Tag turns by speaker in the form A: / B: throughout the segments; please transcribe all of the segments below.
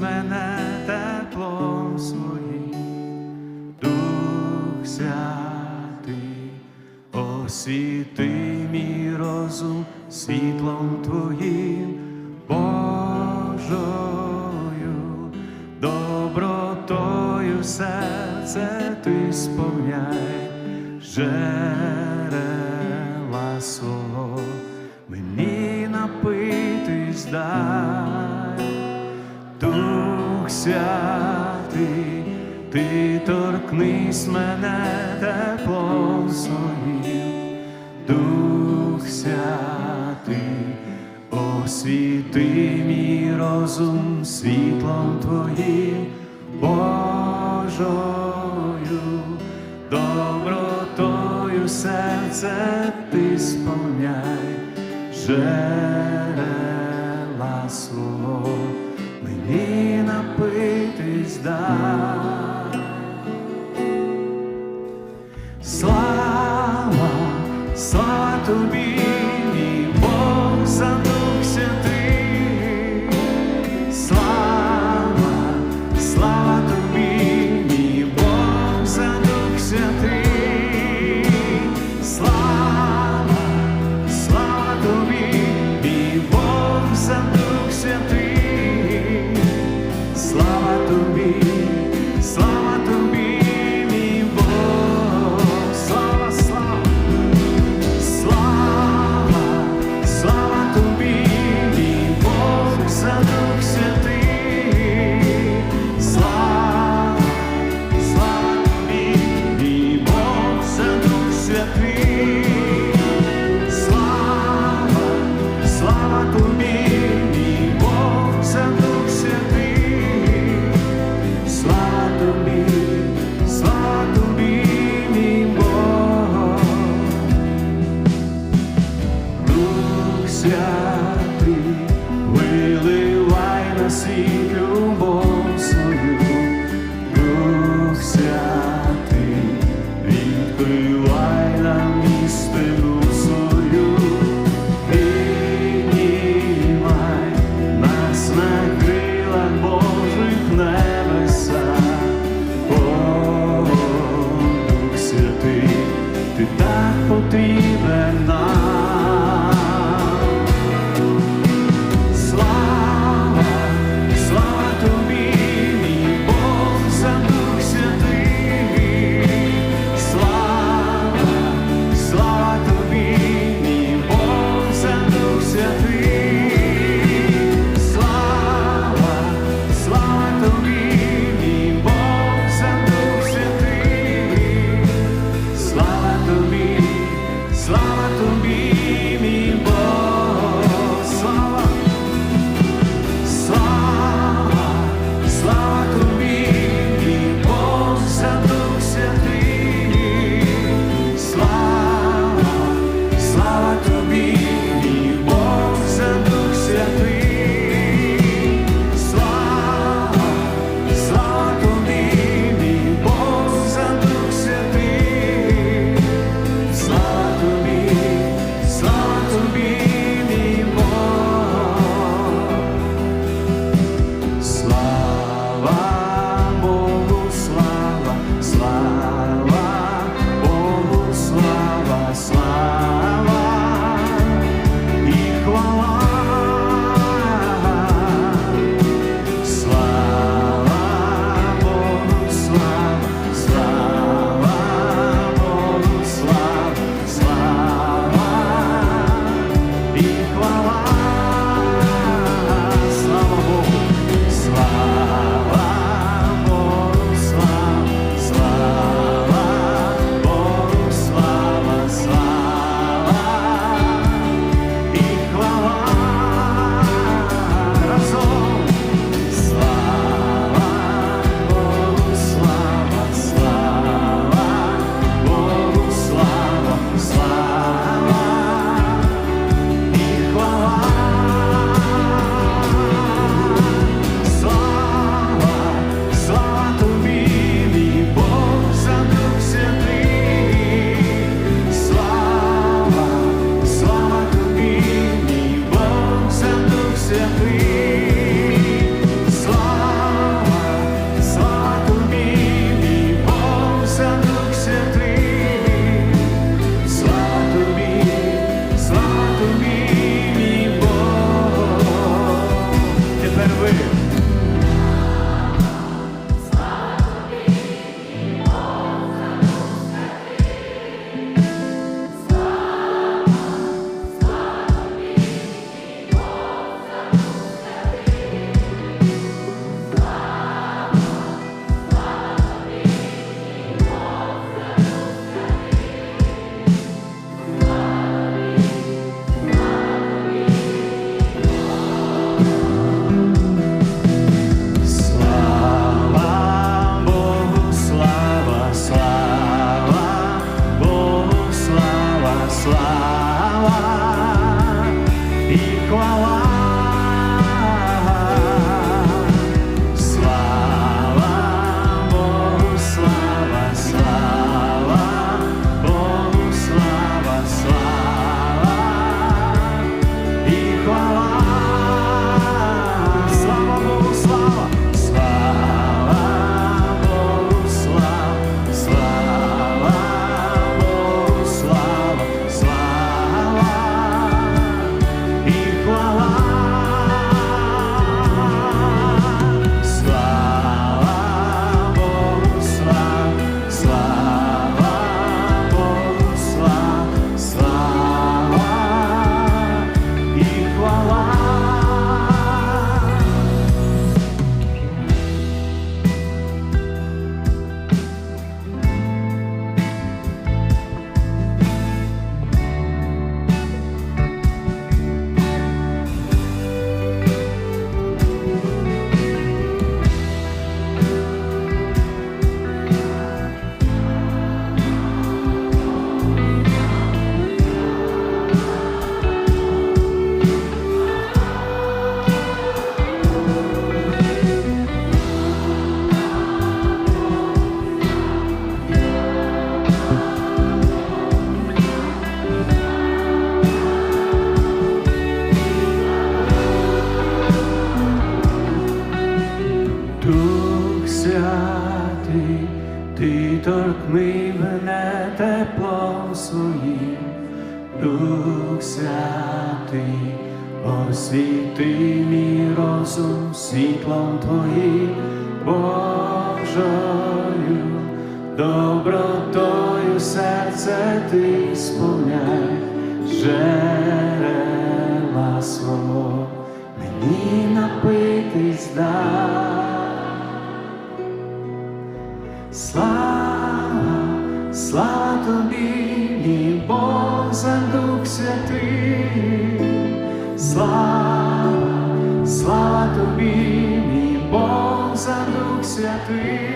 A: мене теплом своїм, Дух Святий, освіти мій розум світлом Твоїм, Божою, добротою серце ти сповняй. Омись мене теплом своїм, Дух Святий, освіти мій розум світлом Твоїм, Божою, добротою серце ти сповняй, жерела свого, мені напитись дай. to be. Жерела свого. Мені напитись дай. Слава, слава тобі, мій Бог за Дух Святий, слава, слава тобі, мій Бог за Дух Святий,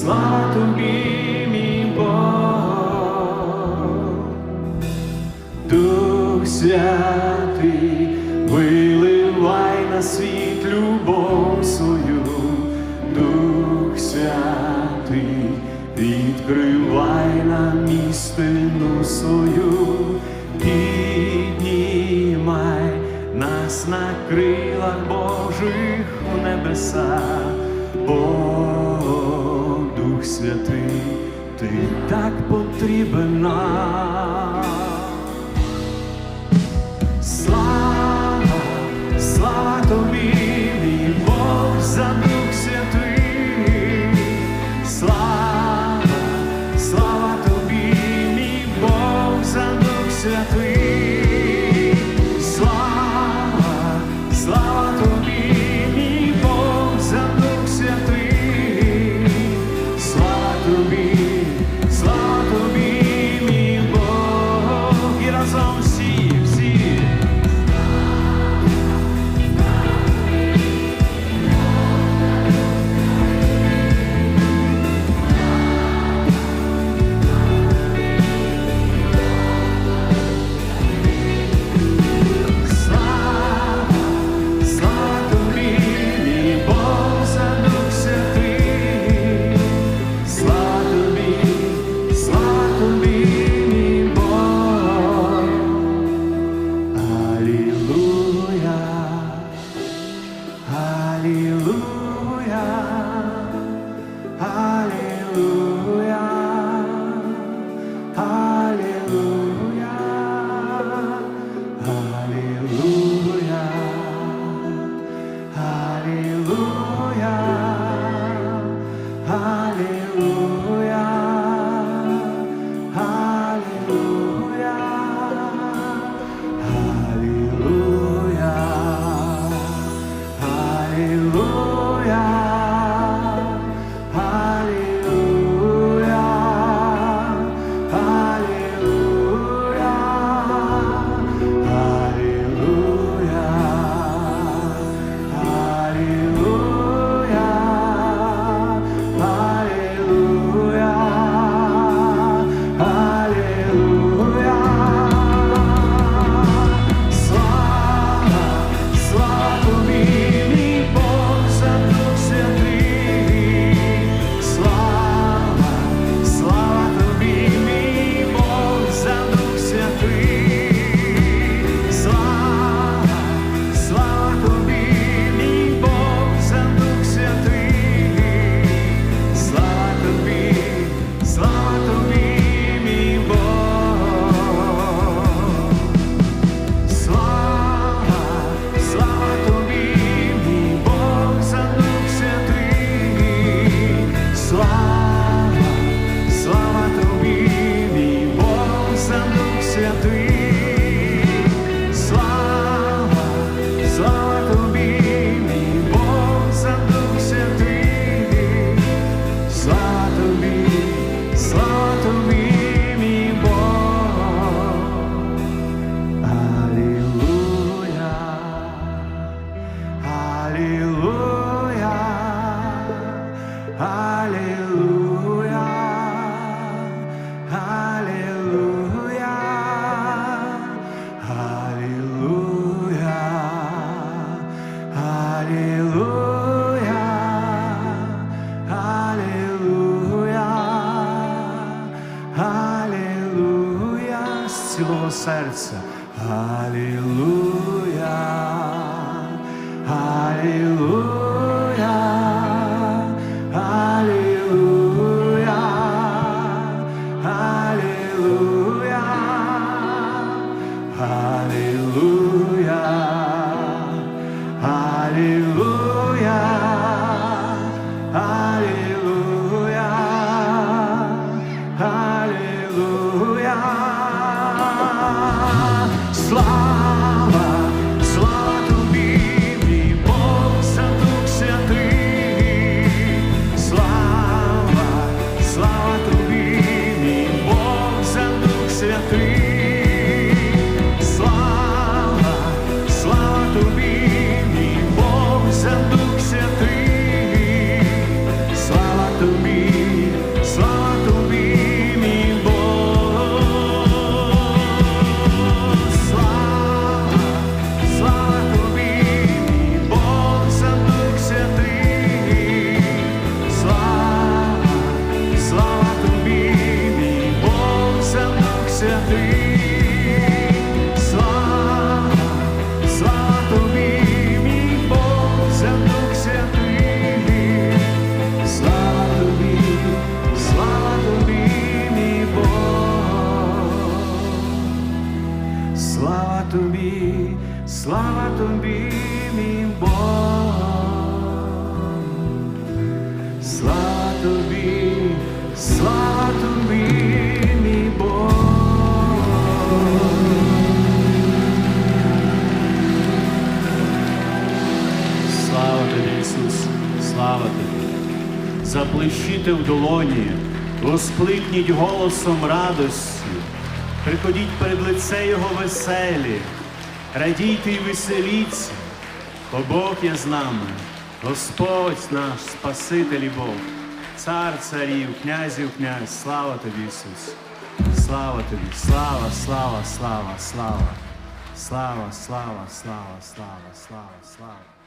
A: слава тобі, святий, виливай на світ любов свою, Дух святий, відкривай нам істину свою, піднімай нас на крилах Божих у небеса, Бог, Дух святий, ти так потрібен нам. Слава, слава тобі, мій Бог за Дух Святий, слава, слава тобі, мій Бог за Дух Святий, Aleluia. Слава, слава тобі, мій Бог. Слава тобі, слава тобі, мій Бог.
B: Слава тобі, Ісус, слава тобі. Заплещите в долоні, воскликніть голосом радості, приходіть перед лице Його веселі, радійте і веселіться, бо Бог є з нами, Господь наш, Спаситель і Бог, цар царів, князів князь, слава тобі, Ісус. Слава тобі, слава, слава, слава, слава, слава, слава, слава, слава, слава, слава.